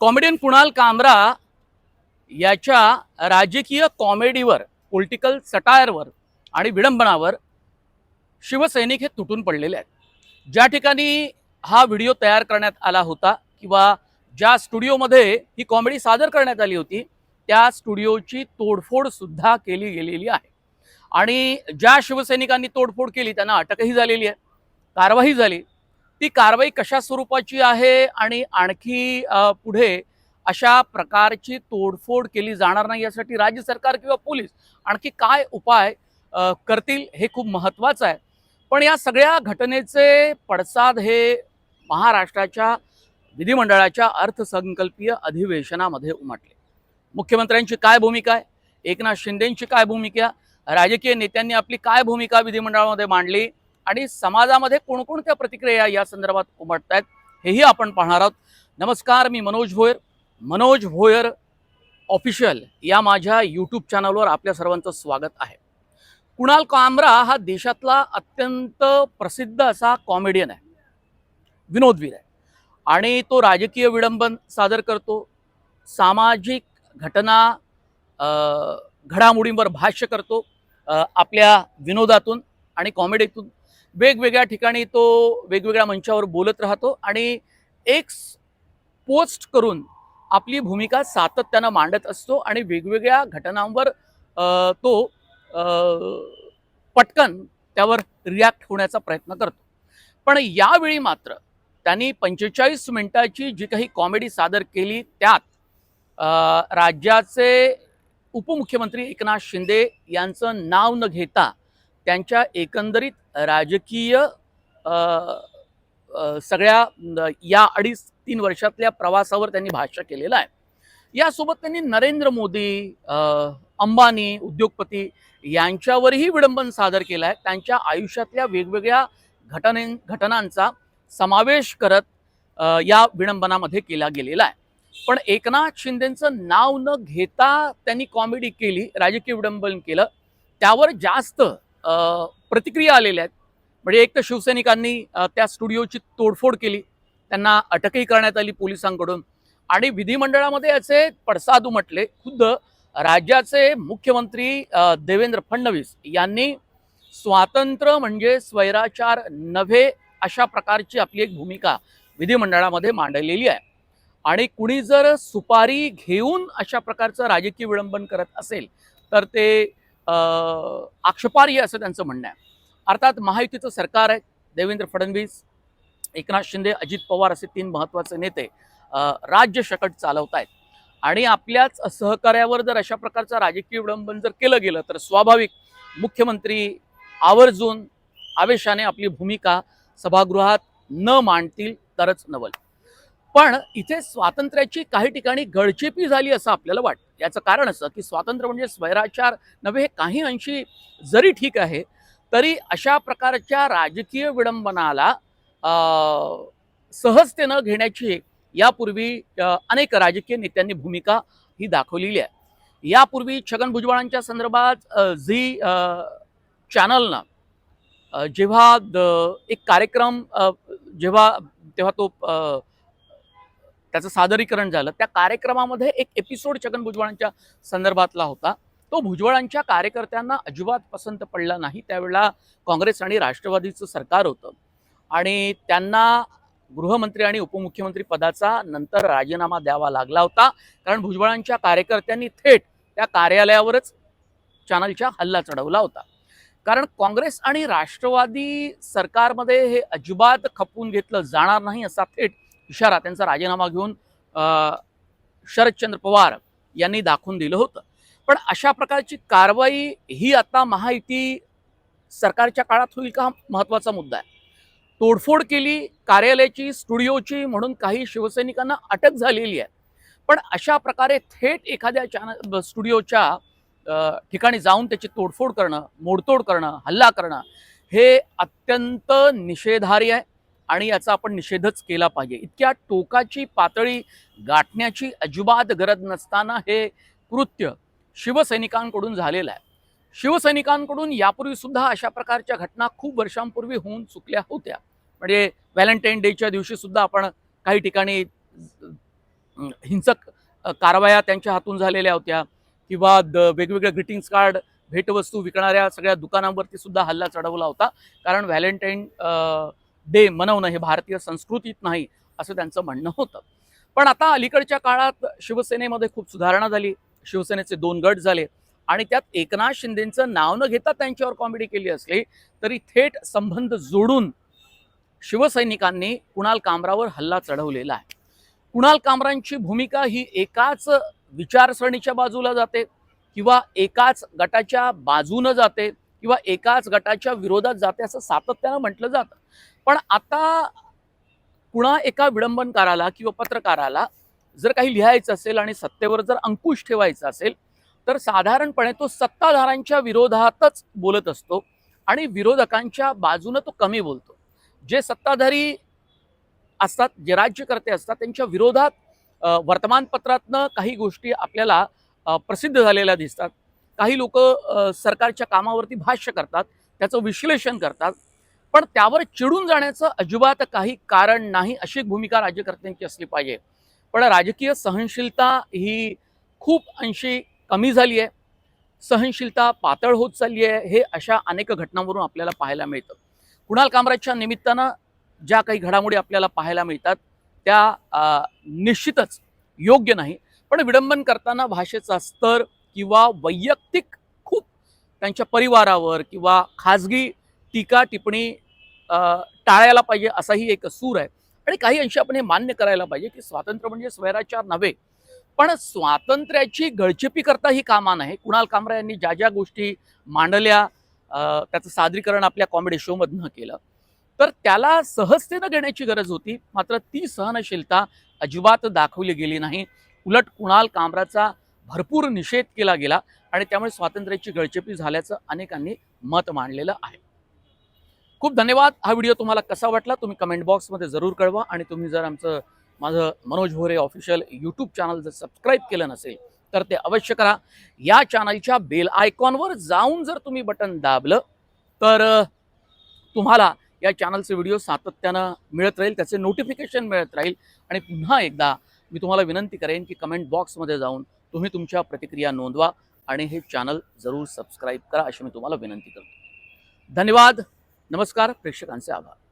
Comedian Kunal कामरा याच्या राजकीय कॉमेडीवर पॉलिटिकल सटायरवर आणि विडंबनावर शिवसैनिक हे तुटून पडलेले आहेत. ज्या ठिकाणी हा व्हिडिओ तयार करण्यात आला होता किंवा ज्या स्टुडिओमध्ये ही कॉमेडी सादर करण्यात आली होती त्या स्टुडिओची तोडफोड सुद्धा केली गेलेली आहे. आणि ज्या शिवसैनिकांनी तोडफोड केली त्यांना अटकही झालेली आहे कारवाई झाली. ती कारवाई कशा स्वरूपाची आहे आणि आणखी पुढे अशा प्रकारची तोडफोड केली जाणार नाही यासाठी राज्य सरकार किंवा पोलीस आणखी काय उपाय करतील हे खूप महत्त्वाचं आहे. पण या सगळ्या घटनेचे पडसाद हे महाराष्ट्राच्या विधिमंडळाच्या अर्थसंकल्पीय अधिवेशनामध्ये उमटले. मुख्यमंत्र्यांची काय भूमिका आहे? एकनाथ शिंदेंची काय भूमिका? राजकीय नेत्यांनी आपली काय भूमिका विधिमंडळामध्ये मांडली? आणि समाजामध्ये कोणकोणत्या प्रतिक्रिया या संदर्भात उमटत आहेत हेही आपण पाहणार आहोत. नमस्कार मी मनोज भोयर. मनोज भोयर ऑफिशियल या माझ्या यूट्यूब चॅनलवर आपल्या सर्वांचं स्वागत आहे. कुणाल कामरा हा देशातला अत्यंत प्रसिद्ध असा कॉमेडियन आहे. विनोदवीर आहे. आणि तो राजकीय विडंबन सादर करतो. सामाजिक घटना घडामोडींवर भाष्य करतो आपल्या विनोदातून आणि कॉमेडीतून वेगवेगळ्या ठिकाणी तो वेगवेगळ्या मंचावर बोलत राहतो आणि एक पोस्ट करून आपली भूमिका सातत्यानं मांडत असतो आणि वेगवेगळ्या घटनांवर तो पटकन त्यावर रिॲक्ट होण्याचा प्रयत्न करतो. पण यावेळी मात्र त्यांनी पंचेचाळीस मिनिटाची जी काही कॉमेडी सादर केली त्यात राज्याचे उपमुख्यमंत्री एकनाथ शिंदे यांचं नाव न घेता त्यांच्या एकंदरीत राजकीय सगळ्या या अडीच तीन वर्षातल्या प्रवासावर त्यांनी भाष्य केलेलं आहे. यासोबत त्यांनी नरेंद्र मोदी अंबानी उद्योगपती यांच्यावरही विडंबन सादर केलं आहे. त्यांच्या आयुष्यातल्या वेगवेगळ्या घटने घटनांचा समावेश करत या विडंबनामध्ये केला गेलेला आहे. पण एकनाथ शिंदेचं नाव न घेता त्यांनी कॉमेडी केली राजकीय विडंबन केलं. त्यावर जास्त प्रतिक्रिया आलेल्या आहेत. म्हणजे एक तर शिवसैनिकांनी त्या स्टुडिओची तोडफोड केली. त्यांना अटकही करण्यात आली पोलिसांकडून. आणि विधिमंडळामध्ये याचे पडसाद उमटले. खुद्द राज्याचे मुख्यमंत्री देवेंद्र फडणवीस यांनी स्वातंत्र्य म्हणजे स्वैराचार नव्हे अशा प्रकारची आपली एक भूमिका विधिमंडळामध्ये मांडलेली आहे. आणि कुणी जर सुपारी घेऊन अशा प्रकारचं राजकीय विळंबन करत असेल तर ते आक्षेपार्ह असं त्यांचं म्हणणं आहे. अर्थात महायुतीचं सरकार आहे देवेंद्र फडणवीस एकनाथ शिंदे अजित पवार असे तीन महत्त्वाचे नेते राज्य शकट चालवत आहेत आणि आपल्याच सहकार्यावर जर अशा प्रकारचं राजकीय विडंबन जर केलं गेलं तर स्वाभाविक मुख्यमंत्री आवर्जून आवेशाने आपली भूमिका सभागृहात न मांडतील तरच नवल. पण इथे स्वातंत्र्याची काही ठिकाणी गळचेपी झाली असं आपल्याला वाटतं. याचं कारण असं की स्वातंत्र्य म्हणजे स्वैराचार नव्हे हे काही अंशी जरी ठीक आहे तरी अशा प्रकारच्या राजकीय विडंबनाला सहजतेनं घेण्याची यापूर्वी अनेक राजकीय नेत्यांनी भूमिका ही दाखवलेली आहे. यापूर्वी छगन भुजबळांच्या संदर्भात झी चॅनलनं जेव्हा द- एक कार्यक्रम जेव्हा तेव्हा तो त्याचं सादरीकरण झालं. त्या कार्यक्रमामध्ये एक एपिसोड छगन भुजबळांच्या संदर्भातला होता. तो भुजबळांच्या कार्यकर्त्यांना अजिबात पसंत पडला नाही. त्यावेळेला काँग्रेस आणि राष्ट्रवादीचं सरकार होतं. आणि त्यांना गृहमंत्री आणि उपमुख्यमंत्री पदाचा नंतर राजीनामा द्यावा लागला होता. कारण भुजबळांच्या कार्यकर्त्यांनी थेट त्या कार्यालयावरच चॅनलच्या हल्ला चढवला होता. कारण काँग्रेस आणि राष्ट्रवादी सरकारमध्ये हे अजिबात खपवून घेतलं जाणार नाही असा थेट इशारा त्यांचा राजीनामा घेऊन शरदचंद्र पवार यांनी दाखवून दिलं होतं. पण अशा प्रकारची कारवाई ही आता महायुती सरकारच्या काळात होईल का हा महत्त्वाचा मुद्दा आहे. तोडफोड केली कार्यालयाची स्टुडिओची म्हणून काही शिवसैनिकांना अटक झालेली आहे. पण अशा प्रकारे थेट एखाद्या चॅनल स्टुडिओच्या ठिकाणी जाऊन त्याची तोडफोड करणं मोडतोड करणं हल्ला करणं हे अत्यंत निषेधार्य आहे. आणि याचा आपण निषेधच केला पाहिजे. इतक्या टोकाची पातळी गाठण्याची अजिबात गरज नसताना हे कृत्य शिवसैनिकांकडून झालेलं आहे. शिवसैनिकांकडून यापूर्वीसुद्धा अशा प्रकारच्या घटना खूप वर्षांपूर्वी होऊन चुकल्या होत्या. म्हणजे व्हॅलेंटाईन डेच्या दिवशीसुद्धा आपण काही ठिकाणी हिंसक कारवाया त्यांच्या हातून झालेल्या होत्या किंवा द वेगवेगळे ग्रीटिंग्स कार्ड भेटवस्तू विकणाऱ्या सगळ्या दुकानांवरती सुद्धा हल्ला चढवला होता. कारण व्हॅलेंटाईन डे मनवणं हे भारतीय संस्कृतीत नाही असं त्यांचं म्हणणं होतं. पण आता अलीकडच्या काळात शिवसेनेमध्ये खूप सुधारणा झाली. शिवसेनेचे दोन गट झाले. आणि त्यात एकनाथ शिंदेचं नाव न घेता त्यांच्यावर कॉमेडी केली असली तरी थेट संबंध जोडून शिवसैनिकांनी कुणाल कामरावर हल्ला चढवलेला आहे. कुणाल कामरांची भूमिका ही एकाच विचारसरणीच्या बाजूला जाते किंवा एकाच गटाच्या बाजूनं जाते किंवा एकाच गटाच्या विरोधात जाते असं सातत्यानं म्हटलं जातं. पण आता कुणा एका विडंबनकाराला किंवा पत्रकाराला जर काही लिहायचं असेल आणि सत्तेवर जर अंकुश ठेवायचा असेल तर साधारणपणे तो सत्ताधाऱ्यांच्या विरोधातच बोलत असतो आणि विरोधकांच्या बाजूनं तो कमी बोलतो. जे सत्ताधारी असतात जे राज्यकर्ते असतात त्यांच्या विरोधात वर्तमानपत्रातनं काही गोष्टी आपल्याला प्रसिद्ध झालेल्या दिसतात. काही लोक सरकारच्या कामावरती भाष्य करतात त्याचं विश्लेषण करतात. पण त्यावर चिडून जाण्याचं अजिबात काही कारण नाही अशी भूमिका राज्यकर्त्यांची असली पाहिजे. पण राजकीय सहनशीलता ही खूप अंशी कमी झाली आहे. सहनशीलता पातळ होत चालली आहे. हे अशा अनेक घटनांवरून आपल्याला पाहायला मिळतं. कुणाल कामराजच्या निमित्तानं ज्या काही घडामोडी आपल्याला पाहायला मिळतात त्या निश्चितच योग्य नाही. पण विडंबन करताना भाषेचा स्तर किंवा वैयक्तिक खूप त्यांच्या परिवारावर किंवा खाजगी टीका टिप्पणी टाळायला पाहिजे असाही एक सूर आहे. आणि काही अंशी आपण हे मान्य करायला पाहिजे की स्वातंत्र्य म्हणजे स्वैराचार नव्हे पण स्वातंत्र्याची गळचेपी करता ही कामा नाही कुणाल कामरा यांनी ज्या ज्या गोष्टी मांडल्या त्याचं सादरीकरण आपल्या कॉमेडी शोमधनं केलं तर त्याला सहजतेनं घेण्याची गरज होती. मात्र ती सहनशीलता अजिबात दाखवली गेली नाही. उलट कुणाल कामराचा भरपूर निषेध केला गेला आणि त्यामुळे स्वातंत्र्याची गळचेपी झाल्याचं अनेकांनी मत मांडलेलं आहे. खूप धन्यवाद. हा व्हिडिओ तुम्हाला कसा वाटला तुम्ही कमेंट बॉक्समध्ये जरूर कळवा आणि तुम्ही जर आमचं माझं Manoj Bhore official YouTube channel जर सबस्क्राईब केलं नसेल तर ते अवश्य करा. या चॅनलच्या बेल आयकॉनवर जाऊन जर तुम्ही बटन दाबलं तर तुम्हाला या चॅनलचे व्हिडिओ सातत्यानं मिळत राहील त्याचे नोटिफिकेशन मिळत राहील आणि पुन्हा एकदा मी तुम्हाला विनंती करेन की कमेंट बॉक्समध्ये जाऊन तुम्ही तुमच्या प्रतिक्रिया नोंदवा आणि हे चॅनल जरूर सबस्क्राईब करा अशी मी तुम्हाला विनंती करतो. धन्यवाद. नमस्कार प्रेक्षकांचे आभार.